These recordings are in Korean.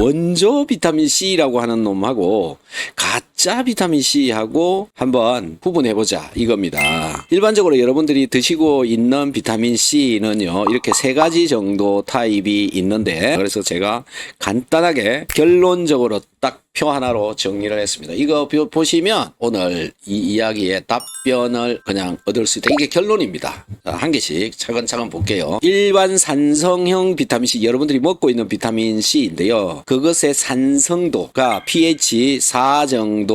원조 비타민 C라고 하는 놈하고 가짜 비타민 C하고 한번 구분해 보자 이겁니다. 일반적으로 여러분들이 드시고 있는 비타민 C는요 이렇게 세 가지 정도 타입이 있는데 그래서 제가 간단하게 결론적으로 딱 표 하나로 정리를 했습니다. 이거 보- 보시면 오늘 이 이야기의 답변을 그냥 얻을 수 있다. 이게 결론입니다. 자, 한 개씩 차근차근 볼게요. 일반 산성형 비타민 C 여러분들이 먹고 있는 비타민 C인데요. 그것의 산성도가 pH 4 정도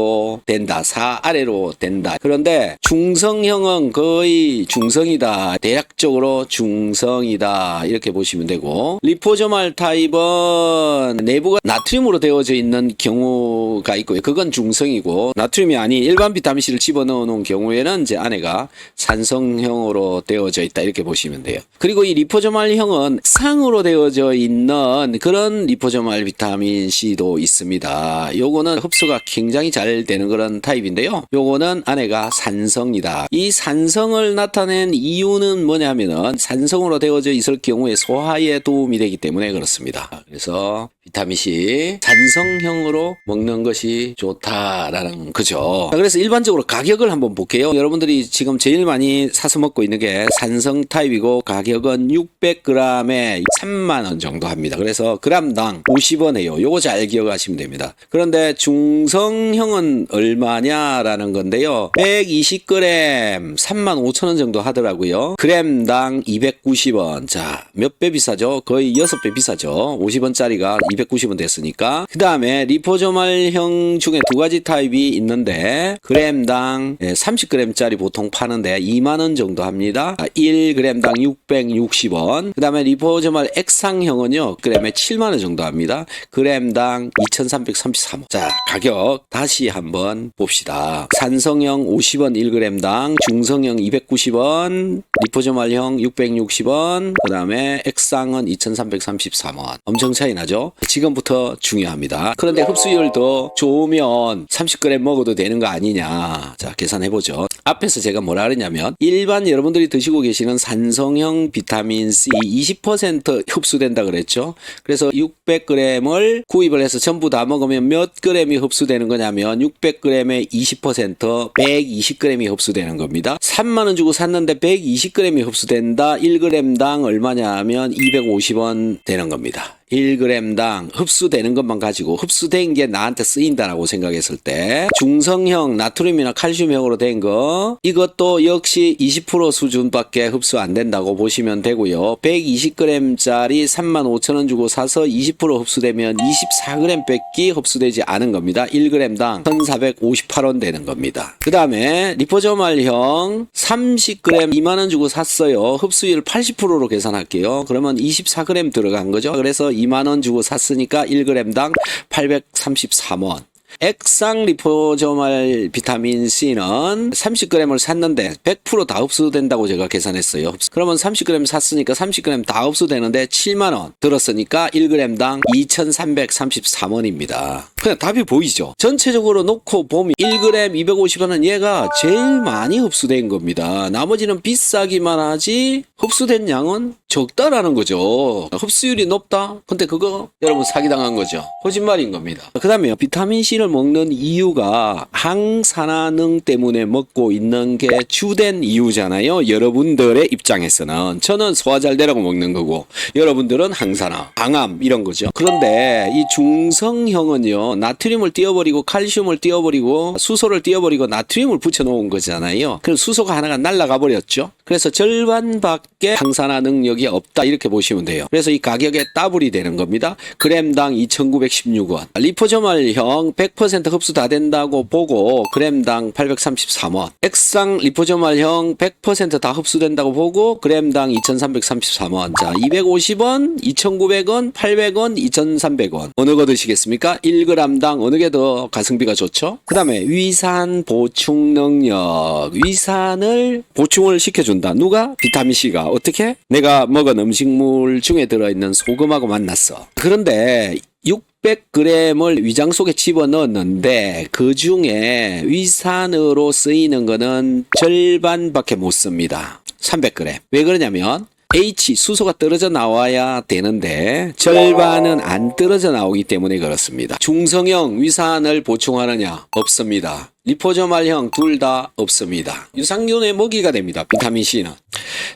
된다. 4 아래로 된다. 그런데 중성형은 거의 중성이다. 대략적으로 중성이다. 이렇게 보시면 되고 리포조말 타입은 내부가 나트륨으로 되어져 있는 경우가 있고요. 그건 중성이고 나트륨이 아닌 일반 비타민 C를 집어넣어 놓은 경우에는 이제 안에가 산성형으로 되어져 있다. 이렇게 보시면 돼요. 그리고 이 리포조말형은 상으로 되어져 있는 그런 리포조말 비타민 C도 있습니다. 요거는 흡수가 굉장히 잘 되는 그런 타입인데요. 요거는 안에가 산성이다. 이 산성을 나타낸 이유는 뭐냐면은 산성으로 되어져 있을 경우에 소화에 도움이 되기 때문에 그렇습니다. 그래서 비타민 C 산성형으로 먹는 것이 좋다라는 거죠. 자, 그래서 일반적으로 가격을 한번 볼게요. 여러분들이 지금 제일 많이 사서 먹고 있는 게 산성 타입이고 가격은 600g에 3만 원 정도 합니다. 그래서 그람당 50원이에요. 요거 잘 기억하시면 됩니다. 그런데 중성형 은 얼마냐라는 건데요. 120g 3만 5천 원 정도 하더라고요. 그램당 290원. 자, 몇 배 비싸죠? 거의 6배 비싸죠. 50원짜리가 290원 됐으니까. 그 다음에 리포조말형 중에 두 가지 타입이 있는데 그램당 30g짜리 보통 파는데 2만 원 정도 합니다. 1g당 660원. 그 다음에 리포조말 액상형은요. 그램에 7만 원 정도 합니다. 그램당 2333원. 자, 가격 다시 한번 봅시다. 산성형 50원 1g당, 중성형 290원, 리포조말형 660원, 그 다음에 액상은 2333원. 엄청 차이 나죠? 지금부터 중요합니다. 그런데 흡수율도 좋으면 30g 먹어도 되는 거 아니냐. 자, 계산해보죠. 앞에서 제가 뭐라 그랬냐면, 일반 여러분들이 드시고 계시는 산성형 비타민 C 20% 흡수된다 그랬죠? 그래서 600g을 구입을 해서 전부 다 먹으면 몇 g이 흡수되는 거냐면 600g에 20% 120g이 흡수되는 겁니다. 3만 원 주고 샀는데 120g이 흡수된다. 1g당 얼마냐 하면 250원 되는 겁니다. 1g당 흡수되는 것만 가지고 흡수된 게 나한테 쓰인다라고 생각했을 때 중성형 나트륨이나 칼슘형으로 된 거 이것도 역시 20% 수준밖에 흡수 안 된다고 보시면 되고요. 120g짜리 3만 5천 원 주고 사서 20% 흡수되면 24g 뺏기 흡수되지 않은 겁니다. 1g당 1,458원 되는 겁니다. 그 다음에 리포저말형 30g 2만 원 주고 샀어요. 흡수율 80%로 계산할게요. 그러면 24g 들어간 거죠. 그래서 2만 원 주고 샀으니까 1g당 833원. 액상 리포저말 비타민 C는 30g을 샀는데 100%다 흡수된다고 제가 계산했어요. 그러면 30g 샀으니까 30g 다 흡수되는데 7만 원 들었으니까 1g당 2333원입니다. 그냥 답이 보이죠? 전체적으로 놓고 보면 1g 250원은 얘가 제일 많이 흡수된 겁니다. 나머지는 비싸기만 하지 흡수된 양은 적다라는 거죠. 흡수율이 높다? 근데 그거 여러분 사기당한 거죠. 거짓말인 겁니다. 그 다음에 비타민 C를 먹는 이유가 항산화능 때문에 먹고 있는 게 주된 이유잖아요. 여러분들의 입장에서는. 저는 소화 잘 되라고 먹는 거고, 여러분들은 항산화, 방암, 이런 거죠. 그런데 이 중성형은요, 나트륨을 띄워버리고, 칼슘을 띄워버리고, 수소를 띄워버리고, 나트륨을 붙여놓은 거잖아요. 그럼 수소가 하나가 날아가 버렸죠. 그래서 절반밖에 항산화 능력이 없다. 이렇게 보시면 돼요. 그래서 이 가격에 따블이 되는 겁니다. 그램당 2,916원. 리포저말형 100% 흡수 다 된다고 보고 그램당 833원. 액상 리포저말형 100%다 흡수된다고 보고 그램당 2,333원. 자, 250원, 2,900원, 800원, 2,300원. 어느 거 드시겠습니까? 1g당 어느 게 더 가성비가 좋죠? 그 다음에 위산 보충 능력. 위산을 보충을 시켜준다. 누가? 비타민C가. 어떻게? 내가 먹은 음식물 중에 들어있는 소금하고 만났어. 그런데 600g을 위장 속에 집어넣었는데 그 중에 위산으로 쓰이는 거는 절반밖에 못 씁니다. 300g. 왜 그러냐면 H 수소가 떨어져 나와야 되는데 절반은 안 떨어져 나오기 때문에 그렇습니다. 중성형 위산을 보충하느냐 없습니다. 리포저말형 둘 다 없습니다. 유산균의 먹이가 됩니다. 비타민 C는.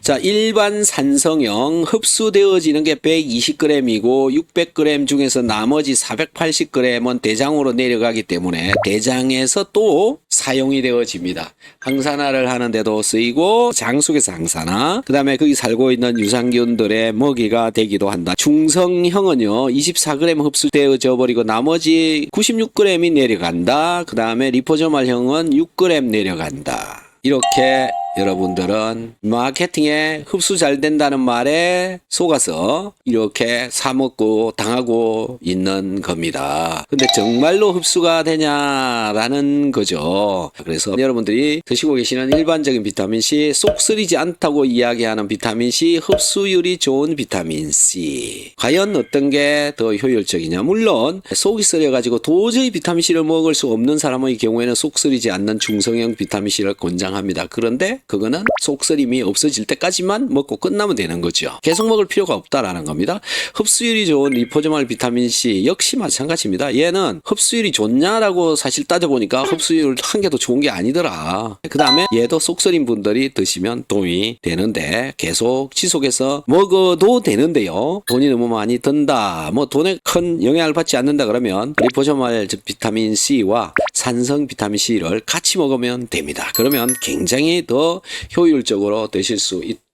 자, 일반 산성형 흡수되어지는 게 120g이고 600g 중에서 나머지 480g은 대장으로 내려가기 때문에 대장에서 또 사용이 되어집니다. 항산화를 하는데도 쓰이고 장 속에서 항산화, 그 다음에 거기 살고 있는 유산균들의 먹이가 되기도 한다. 중성형은요, 24g 흡수되어져 버리고 나머지 96g이 내려간다. 그 다음에 리포저말 형은 6g 내려간다. 이렇게 여러분들은 마케팅에 흡수 잘 된다는 말에 속아서 이렇게 사먹고 당하고 있는 겁니다. 근데 정말로 흡수가 되냐라는 거죠. 그래서 여러분들이 드시고 계시는 일반적인 비타민C 속 쓰리지 않다고 이야기하는 비타민C 흡수율이 좋은 비타민C. 과연 어떤 게 더 효율적이냐? 물론 속이 쓰려가지고 도저히 비타민C를 먹을 수 없는 사람의 경우에는 속 쓰리지 않는 중성형 비타민C를 권장합니다. 그런데 그거는 속쓰림이 없어질 때까지만 먹고 끝나면 되는 거죠. 계속 먹을 필요가 없다라는 겁니다. 흡수율이 좋은 리포저말 비타민 C 역시 마찬가지입니다. 얘는 흡수율이 좋냐라고 사실 따져보니까 흡수율 한 개도 좋은 게 아니더라. 그 다음에 얘도 속쓰림 분들이 드시면 도움이 되는데 계속 지속해서 먹어도 되는데요. 돈이 너무 많이 든다. 뭐 돈에 큰 영향을 받지 않는다 그러면 리포저말 비타민 C와 산성 비타민 C를 같이 먹으면 됩니다. 그러면 굉장히 더 효율적으로 드실 수 있다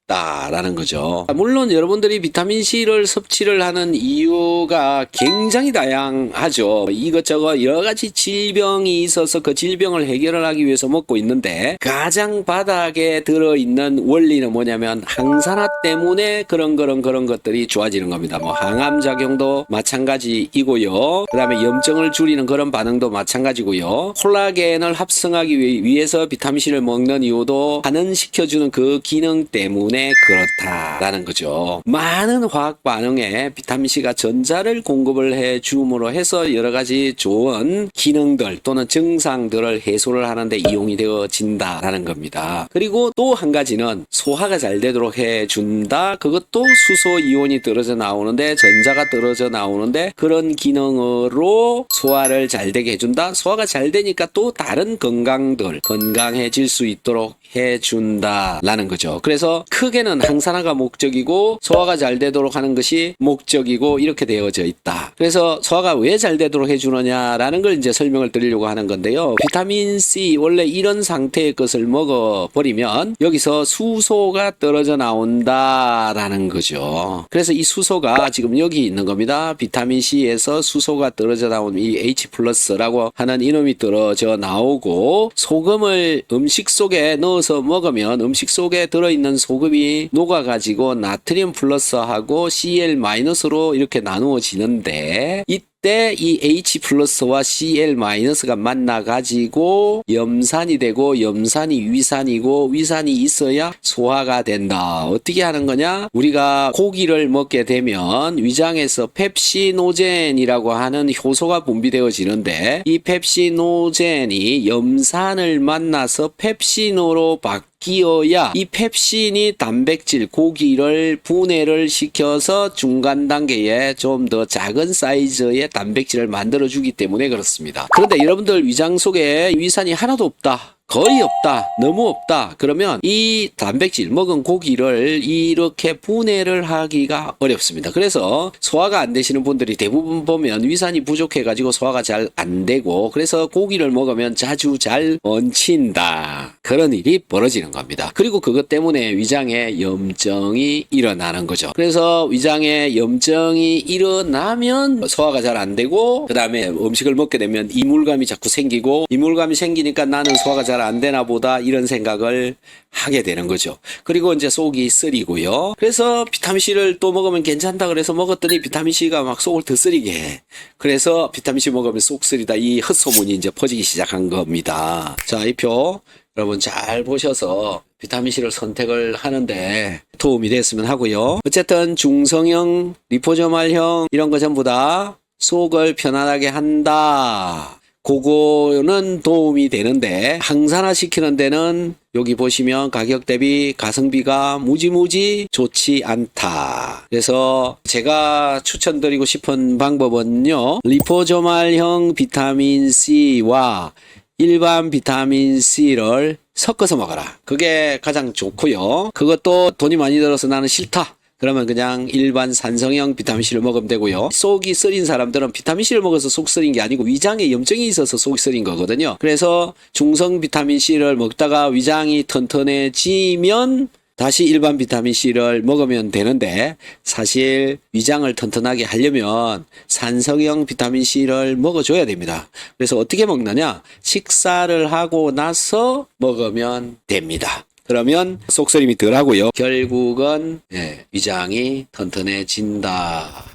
라는 거죠. 물론 여러분들이 비타민 C를 섭취를 하는 이유가 굉장히 다양하죠. 이것저것 여러 가지 질병이 있어서 그 질병을 해결을 하기 위해서 먹고 있는데 가장 바닥에 들어 있는 원리는 뭐냐면 항산화 때문에 그런 그런 그런 것들이 좋아지는 겁니다. 뭐 항암 작용도 마찬가지이고요. 그다음에 염증을 줄이는 그런 반응도 마찬가지고요. 콜라겐을 합성하기 위- 위해서 비타민 C를 먹는 이유도 반응시켜주는 그 기능 때문에 그렇다라는 거죠. 많은 화학 반응에 비타민 C가 전자를 공급을 해 줌으로 해서 여러 가지 좋은 기능들 또는 증상들을 해소를 하는데 이용이 되어진다라는 겁니다. 그리고 또 한 가지는 소화가 잘 되도록 해 준다. 그것도 수소 이온이 떨어져 나오는데 전자가 떨어져 나오는데 그런 기능으로 소화를 잘 되게 해준다. 소화가 잘 되니까 또 다른 건강들 건강해질 수 있도록 해준다라는 거죠. 그래서 크게는 항산화가 목적이고 소화가 잘 되도록 하는 것이 목적이고 이렇게 되어져 있다. 그래서 소화가 왜 잘 되도록 해주느냐라는 걸 이제 설명을 드리려고 하는 건데요. 비타민 C 원래 이런 상태의 것을 먹어 버리면 여기서 수소가 떨어져 나온다라는 거죠. 그래서 이 수소가 지금 여기 있는 겁니다. 비타민 C에서 수소가 떨어져 나온 이 H 플러스라고 하는 이놈이 떨어져 나오고 소금을 음식 속에 넣어서 먹으면 음식 속에 들어있는 소금 이 녹아가지고 나트륨 플러스하고 Cl 마이너스로 이렇게 나누어지는데 이 때 이 H 플러스와 Cl 마이너스가 만나 가지고 염산이 되고 염산이 위산이고 위산이 있어야 소화가 된다. 어떻게 하는 거냐? 우리가 고기를 먹게 되면 위장에서 펩시노젠이라고 하는 효소가 분비되어지는데 이 펩시노젠이 염산을 만나서 펩신으로 바 끼어야 이 펩신이 단백질 고기를 분해를 시켜서 중간 단계에 좀 더 작은 사이즈의 단백질을 만들어 주기 때문에 그렇습니다. 그런데 여러분들 위장 속에 위산이 하나도 없다. 거의 없다. 너무 없다. 그러면 이 단백질 먹은 고기를 이렇게 분해를 하기가 어렵습니다. 그래서 소화가 안 되시는 분들이 대부분 보면 위산이 부족해 가지고 소화가 잘 안 되고 그래서 고기를 먹으면 자주 잘 얹힌다. 그런 일이 벌어지는 겁니다. 그리고 그것 때문에 위장에 염증이 일어나는 거죠. 그래서 위장에 염증이 일어나면 소화가 잘 안 되고 그다음에 음식을 먹게 되면 이물감이 자꾸 생기고 이물감이 생기니까 나는 소화가 잘 안 되나 보다 이런 생각을 하게 되는 거죠. 그리고 이제 속이 쓰리고요. 그래서 비타민C를 또 먹으면 괜찮다 그래서 먹었더니 비타민C가 막 속을 더 쓰리게 해. 그래서 비타민C 먹으면 속 쓰리다 이 헛소문이 이제 퍼지기 시작한 겁니다. 자, 이 표 여러분 잘 보셔서 비타민C를 선택을 하는데 도움이 됐으면 하고요. 어쨌든 중성형, 리포저말형 이런 거 전부 다 속을 편안하게 한다. 그거는 도움이 되는데 항산화 시키는 데는 여기 보시면 가격 대비 가성비가 무지무지 좋지 않다. 그래서 제가 추천드리고 싶은 방법은요. 리포조말형 비타민 C와 일반 비타민 C를 섞어서 먹어라. 그게 가장 좋고요. 그것도 돈이 많이 들어서 나는 싫다. 그러면 그냥 일반 산성형 비타민C를 먹으면 되고요. 속이 쓰린 사람들은 비타민C를 먹어서 속 쓰린 게 아니고 위장에 염증이 있어서 속이 쓰린 거거든요. 그래서 중성 비타민C를 먹다가 위장이 튼튼해지면 다시 일반 비타민C를 먹으면 되는데 사실 위장을 튼튼하게 하려면 산성형 비타민C를 먹어줘야 됩니다. 그래서 어떻게 먹느냐? 식사를 하고 나서 먹으면 됩니다. 그러면 속쓰림이 덜 하고요. 결국은 예, 위장이 튼튼해진다.